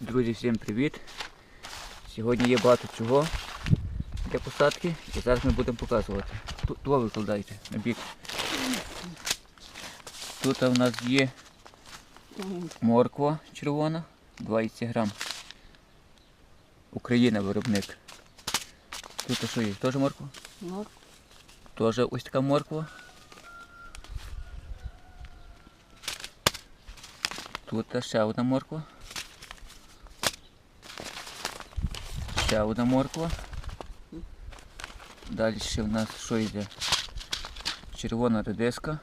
Друзі, всім привіт! Сьогодні є багато чого для посадки і зараз ми будемо показувати. Тут викладайте на бік. Тут у нас є морква червона, 20 грам. Україна виробник. Тут що є? Теж морква? Ну, Теж ось така морква. Тут ще одна морква. Ще одна морква. Далі ще в нас що йде? Червона редиска.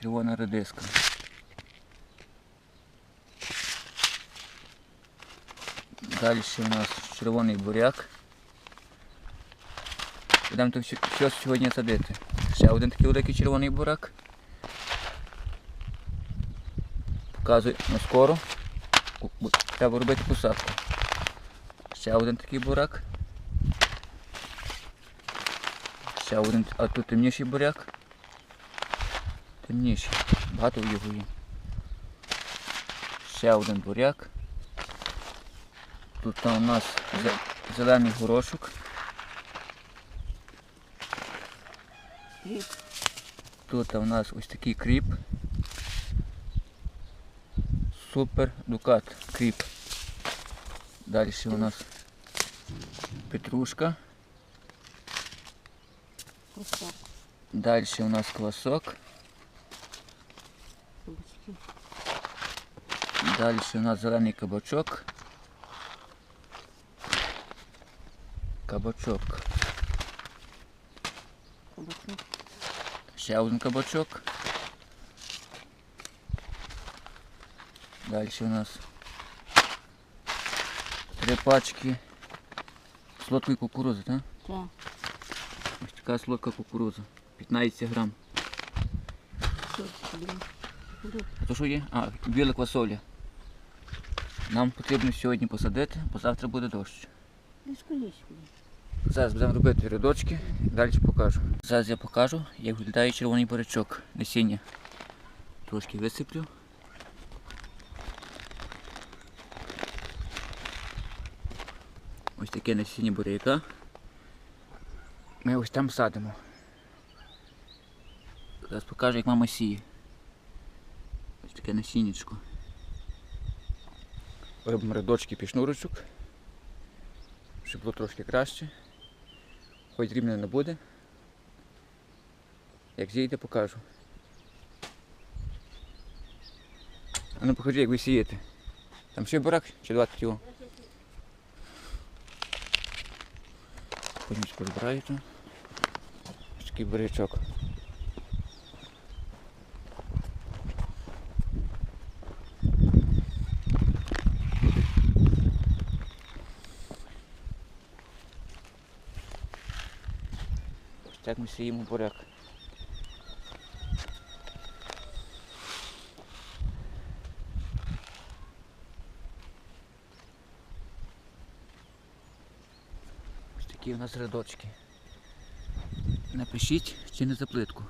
Червона редиска. Далі ще у нас червоний буряк. Будемо тут все, сьогодні садити. Ще один такий великий червоний буряк. Показую на бу- Треба робити посадку. Ще один такий буряк. Ще один, а тут темніший буряк. Темніший. Багато його є. Ще один буряк. Тут у нас зелений горошок. Тут у нас ось такий кріп. Супер дукат кріп. Далі у нас петрушка. Кусок. Далі у нас квасок. Кабачки. Далі у нас зелений кабачок. Кабачок. Кабачок. Ще один кабачок. Далі у нас три пачки солодкої кукурузи, так? Так. Ось така солодка кукуруза. 15 грам. А то що є? А, біла квасоля. Нам потрібно сьогодні посадити, бо завтра буде дощ. Зараз будемо робити рядочки, далі покажу. Зараз я покажу, як виглядає червоний бурячок насіння. Трошки висиплю. Ось таке насіння буряка. Ми ось там садимо. Зараз покажу, як мама сіє. Ось таке насіннячко. Робимо рядочки під шнурочок, щоб було трошки краще. Хоч рівно не буде. Як зійде, покажу. А ну покажи, як ви сієте. Там ще бурак чи 20 його? Розбираєте. Ось такий бурячок. Ось так ми сіємо буряк. Такі у нас рядочки. Напишіть, чи не за плитку.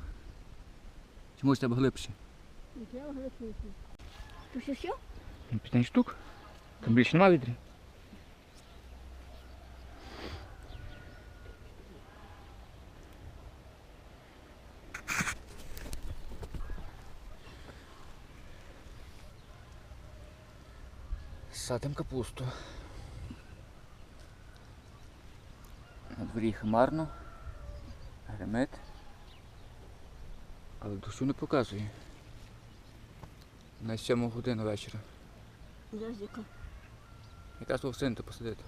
Чи може тебе глибше? То що все? Ну, 15 штук. Там більше нема відрі. Садимо капусту. На дворі хмарно. Гремет. Але дощу не показує. На 7 годину вечора. Зазіка. Якраз вовсинти посадити.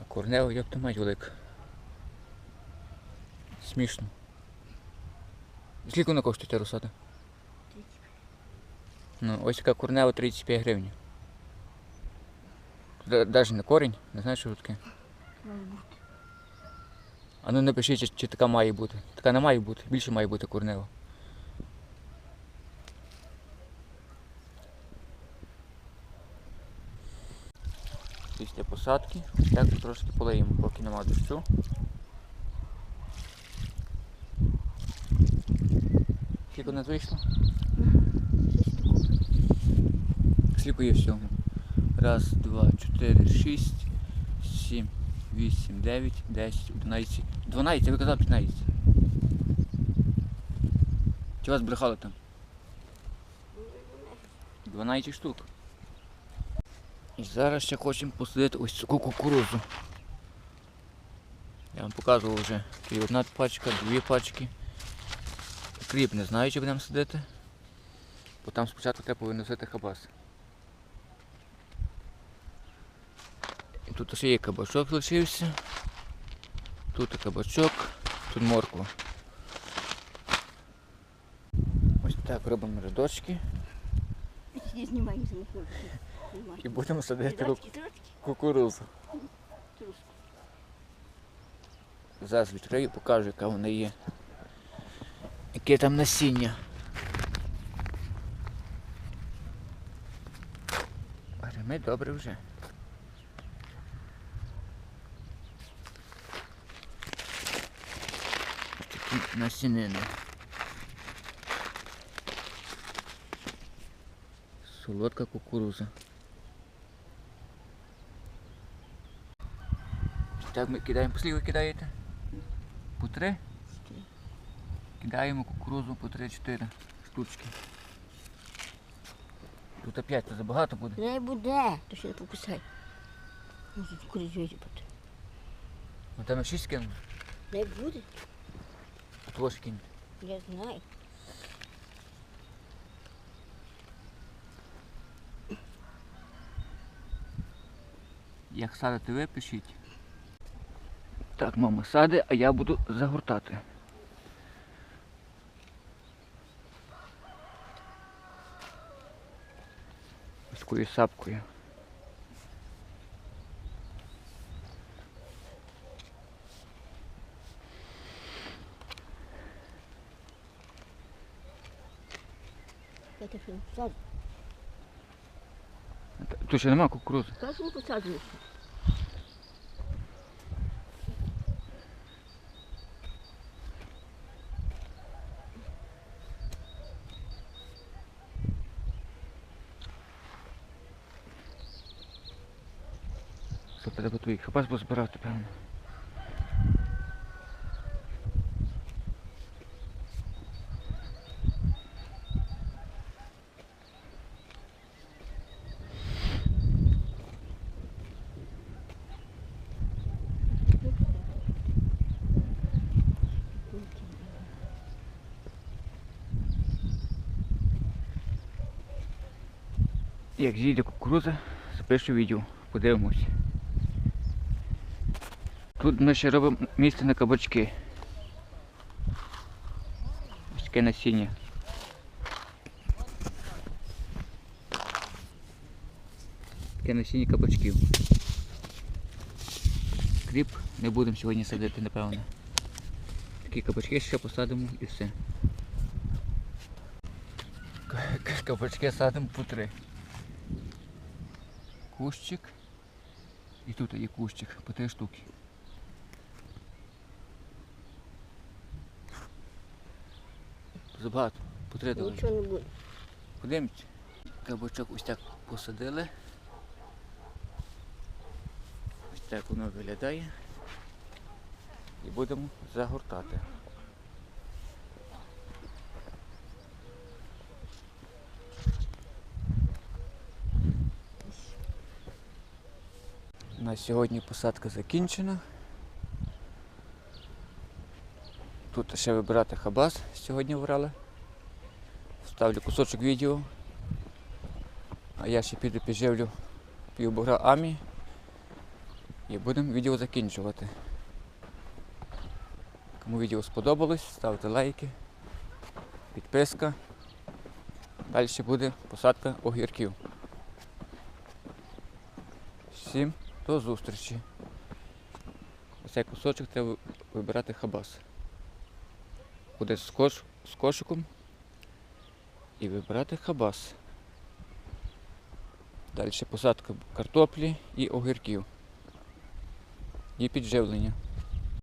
А корнева як то мать велика. Смішно. Скільки вона коштує ця розсада? Ну, ось така корнева 35 гривень. Навіть не корінь, не знаєш, що таке. А ну напишіть, чи, чи така має бути. Така не має бути, більше має бути корнева. після посадки. Так трошки полиємо, поки нема дощу. Скільки у вийшло? Скільки є всього? Раз, два, чотири, шість, сім, вісім, дев'ять, десять, одинадцять. Дванадцять, ви казали п'ятнадцять. Чи вас брехали там? 12 штук. І зараз ще хочемо посадити ось таку кукурузу. Я вам показував вже і одна пачка, дві пачки. Кріп не знаю, чи будемо садити. Бо там спочатку треба виносити хабас. І тут ще є кабачок лишився. Тут кабачок, тут морква. Ось так робимо рядочки і будемо садити кукурузу. Зараз відкрию, покажу, яка вона є. Яке там насіння. Гриме добре вже. Такі насінини. Солодка кукуруза. Так ми кидаємо, скільки кидаєте? По три? Кидаємо кукурузу по 3-4 штучки. Тут опять то забагато буде. Не буде. То ще не покусай. Може, куди випати. Ну там 6 кинули, Не буде. а то ж кинь. Я знаю. Як садити ви, пишіть. Так, мама сади, а я буду загортати. Ось такою сапкою. Я те що не посаджу. Тут ще нема кукурузи. Кажу, не треба твої хапас позбирати, певно. Як зійде кукуруза, запишу відео, подивимось. Тут ми ще робимо місце на кабачки. Ось таке насіння. Таке насіння кабачків. Кріп не будемо сьогодні садити, напевно. Такі кабачки ще посадимо і все. Кабачки садимо по три. Кущик. І тут є кущик по три штуки. Забагато, по три. Нічого не буде. Подивимось. Кабачок ось так посадили. Ось так воно виглядає. І будемо загортати. На сьогодні посадка закінчена. Тут ще вибирати хабас сьогодні вибрали. Ставлю кусочок відео. А я ще піду підживлю півбугра Амі. І будемо відео закінчувати. Кому відео сподобалось, ставте лайки, підписка. Далі буде посадка огірків. Всім до зустрічі. Цей кусочок треба вибирати хабас. Буде з, кош, з кошиком і вибирати хабас. Далі посадка картоплі і огірків. І підживлення.